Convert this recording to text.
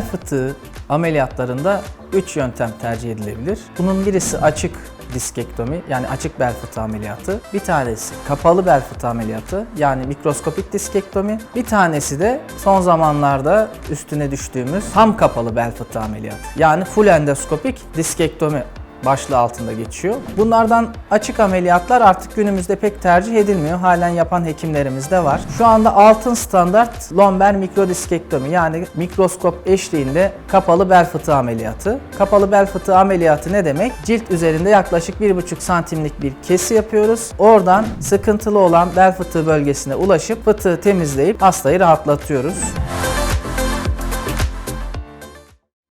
fıtığı ameliyatlarında 3 yöntem tercih edilebilir. Bunun birisi açık diskektomi yani açık bel fıtığı ameliyatı. Bir tanesi kapalı bel fıtığı ameliyatı yani mikroskopik diskektomi. Bir tanesi de son zamanlarda üstüne düştüğümüz tam kapalı bel fıtığı ameliyatı. Yani full endoskopik diskektomi başlığı altında geçiyor. Bunlardan açık ameliyatlar artık günümüzde pek tercih edilmiyor. Halen yapan hekimlerimiz de var. Şu anda altın standart lomber mikrodiskektomi yani mikroskop eşliğinde kapalı bel fıtığı ameliyatı. Kapalı bel fıtığı ameliyatı ne demek? Cilt üzerinde yaklaşık 1,5 santimlik bir kesi yapıyoruz. Oradan sıkıntılı olan bel fıtığı bölgesine ulaşıp fıtığı temizleyip hastayı rahatlatıyoruz.